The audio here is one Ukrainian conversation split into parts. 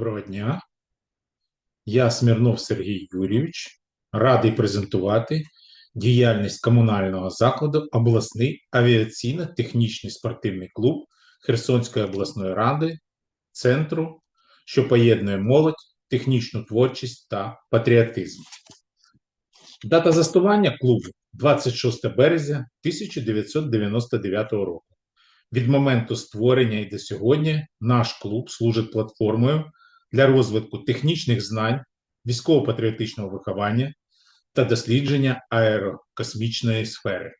Доброго дня. Я Смірнов Сергій Юрійович. Радий презентувати діяльність комунального закладу обласний авіаційно-технічний спортивний клуб Херсонської обласної ради, центру, що поєднує молодь, технічну творчість та патріотизм. Дата заснування клубу 26 березня 1999 року. Від моменту створення і до сьогодні наш клуб служить платформою для розвитку технічних знань, військово-патріотичного виховання та дослідження аерокосмічної сфери.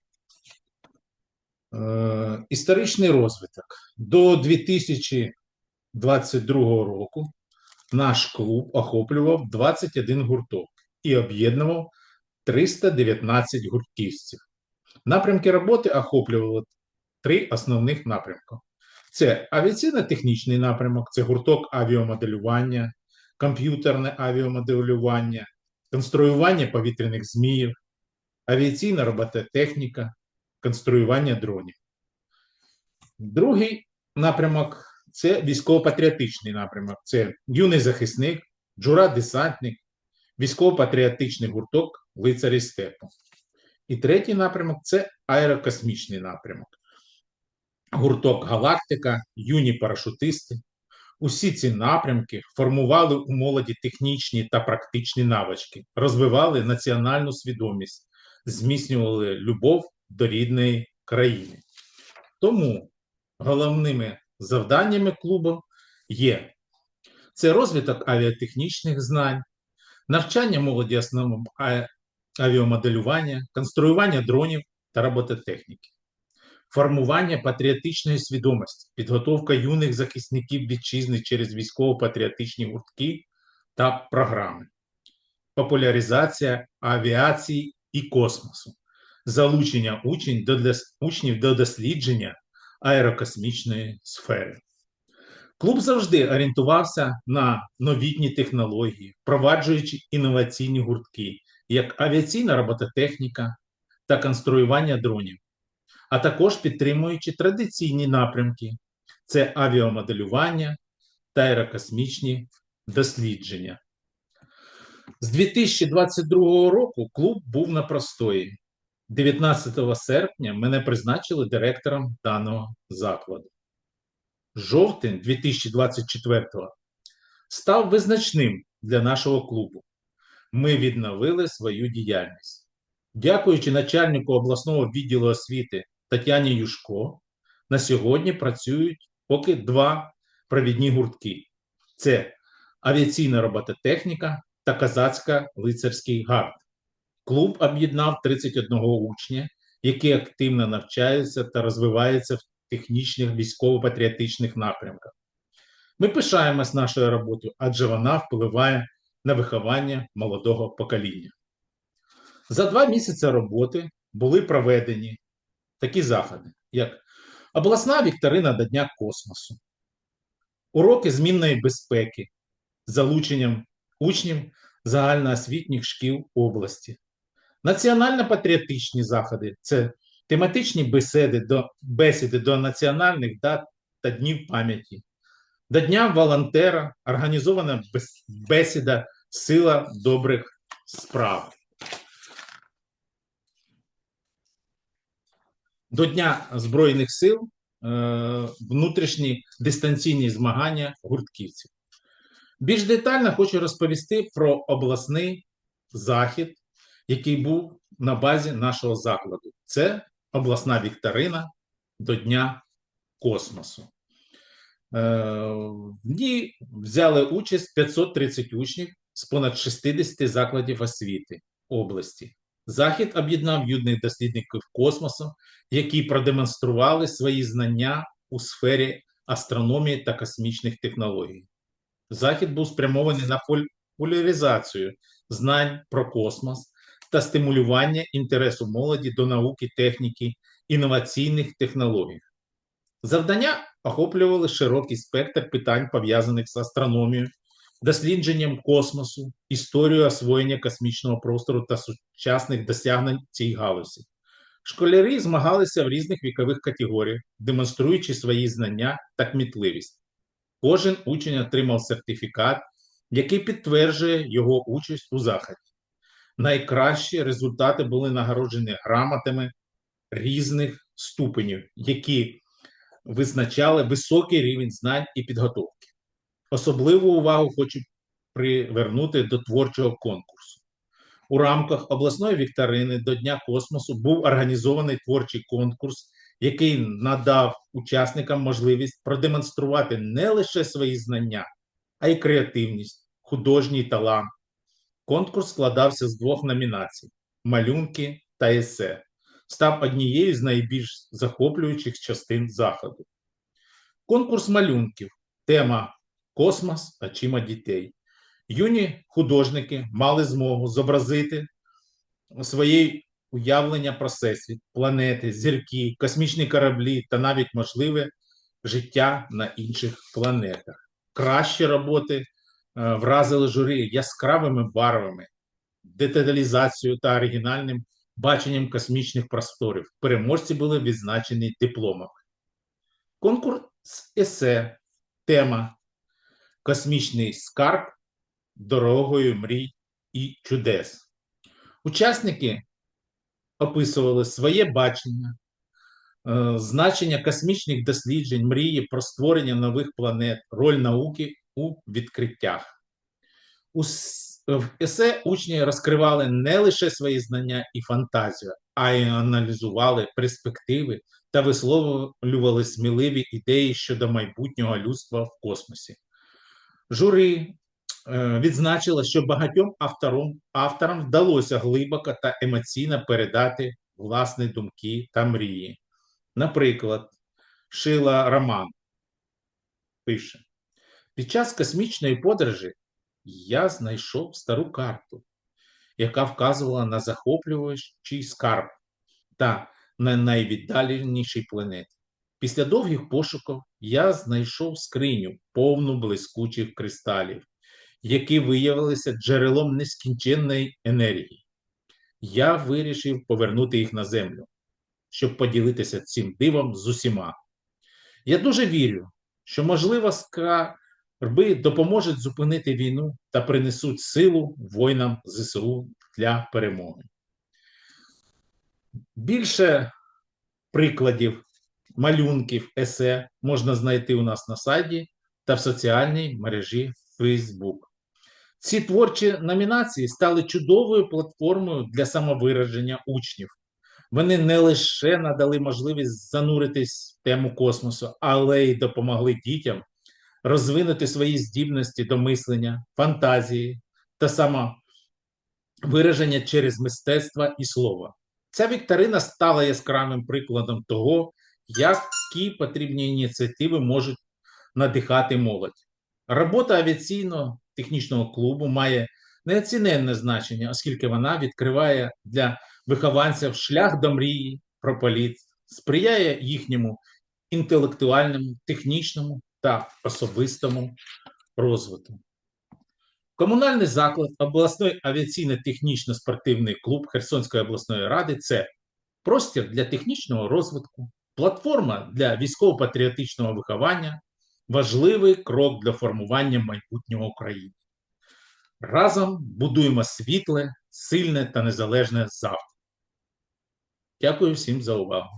Е, історичний розвиток. До 2022 року наш клуб охоплював 21 гурток і об'єднував 319 гуртківців. Напрямки роботи охоплювали три основних напрямки: це авіаційно-технічний напрямок, це гурток авіамоделювання, комп'ютерне авіамоделювання, конструювання повітряних зміїв, авіаційна робототехніка, конструювання дронів. Другий напрямок це військово-патріотичний напрямок. Це юний захисник, джура-десантник, військово-патріотичний гурток лицарі степу. І третій напрямок це аерокосмічний напрямок гурток Галактика, юні парашутисти. Усі ці напрямки формували у молоді технічні та практичні навички, розвивали національну свідомість, зміцнювали любов до рідної країни. Тому головними завданнями клубу є це розвиток авіатехнічних знань, навчання молоді основам авіамоделювання, конструювання дронів та робототехніки формування патріотичної свідомості, підготовка юних захисників вітчизни через військово-патріотичні гуртки та програми, популяризація авіації і космосу, залучення учень до, учнів до дослідження аерокосмічної сфери. Клуб завжди орієнтувався на новітні технології, впроваджуючи інноваційні гуртки, як авіаційна робототехніка та конструювання дронів, а також підтримуючи традиційні напрямки: це авіамоделювання та аерокосмічні дослідження. З 2022 року клуб був на простої. 19 серпня мене призначили директором даного закладу. Жовтень 2024 став визначним для нашого клубу. Ми відновили свою діяльність. Дякуючи начальнику обласного відділу освіти Тетяні Юшко на сьогодні працюють поки два провідні гуртки: це авіаційна робототехніка та казацька лицарський гард. Клуб об'єднав 31 учня, які активно навчаються та розвиваються в технічних військово-патріотичних напрямках. Ми пишаємось нашою роботою, адже вона впливає на виховання молодого покоління. За два місяці роботи були проведені такі заходи, як обласна вікторина до Дня космосу, уроки змінної безпеки з залученням учнів загальноосвітніх шкіл області, національно-патріотичні заходи це тематичні бесіди до, бесіди до національних дат та днів пам'яті. До Дня волонтера організована бесіда Сила добрих справ. До Дня Збройних сил е, внутрішні дистанційні змагання гуртківців. Більш детально хочу розповісти про обласний захід, який був на базі нашого закладу. Це обласна вікторина до Дня космосу. Е, в ній взяли участь 530 учнів з понад 60 закладів освіти області. Захід об'єднав юних дослідників космосу, які продемонстрували свої знання у сфері астрономії та космічних технологій. Захід був спрямований на популяризацію знань про космос та стимулювання інтересу молоді до науки, техніки, інноваційних технологій. Завдання охоплювали широкий спектр питань, пов'язаних з астрономією, дослідженням космосу, історію освоєння космічного простору та сучасних досягнень цій галузі. Школярі змагалися в різних вікових категоріях, демонструючи свої знання та кмітливість. Кожен учень отримав сертифікат, який підтверджує його участь у заході. Найкращі результати були нагороджені грамотами різних ступенів, які визначали високий рівень знань і підготовки. Особливу увагу хочу привернути до творчого конкурсу. У рамках обласної вікторини до Дня космосу був організований творчий конкурс, який надав учасникам можливість продемонструвати не лише свої знання, а й креативність, художній талант. Конкурс складався з двох номінацій: малюнки та есе. Став однією з найбільш захоплюючих частин заходу. Конкурс малюнків. Тема Космос очима дітей. Юні художники мали змогу зобразити своє уявлення про всесвіт, планети, зірки, космічні кораблі та навіть можливе життя на інших планетах. Кращі роботи е, вразили журі яскравими барвами, деталізацією та оригінальним баченням космічних просторів. Переможці були відзначені дипломами. Конкурс есе, тема Космічний скарб дорогою мрій і чудес. Учасники описували своє бачення, е, значення космічних досліджень, мрії про створення нових планет, роль науки у відкриттях. У есе учні розкривали не лише свої знання і фантазію, а й аналізували перспективи та висловлювали сміливі ідеї щодо майбутнього людства в космосі. Жури е, відзначило, що багатьом авторам, авторам вдалося глибоко та емоційно передати власні думки та мрії. Наприклад, Шила Роман пише: під час космічної подорожі я знайшов стару карту, яка вказувала на захоплювачий скарб та на найвіддаленішій планеті. Після довгих пошуків я знайшов скриню, повну блискучих кристалів, які виявилися джерелом нескінченної енергії. Я вирішив повернути їх на землю, щоб поділитися цим дивом з усіма. Я дуже вірю, що, можливо, скарби допоможуть зупинити війну та принесуть силу воїнам ЗСУ для перемоги. Більше прикладів малюнків, есе можна знайти у нас на сайті та в соціальній мережі Facebook. Ці творчі номінації стали чудовою платформою для самовираження учнів. Вони не лише надали можливість зануритись в тему космосу, але й допомогли дітям розвинути свої здібності до мислення, фантазії та самовираження через мистецтво і слово. Ця вікторина стала яскравим прикладом того, які потрібні ініціативи можуть надихати молодь. Робота авіаційно-технічного клубу має неоціненне значення, оскільки вона відкриває для вихованців шлях до мрії про політ, сприяє їхньому інтелектуальному, технічному та особистому розвитку. Комунальний заклад, обласний авіаційно-технічно-спортивний клуб Херсонської обласної ради це простір для технічного розвитку, платформа для військово-патріотичного виховання, важливий крок для формування майбутнього України. Разом будуємо світле, сильне та незалежне завтра. Дякую всім за увагу.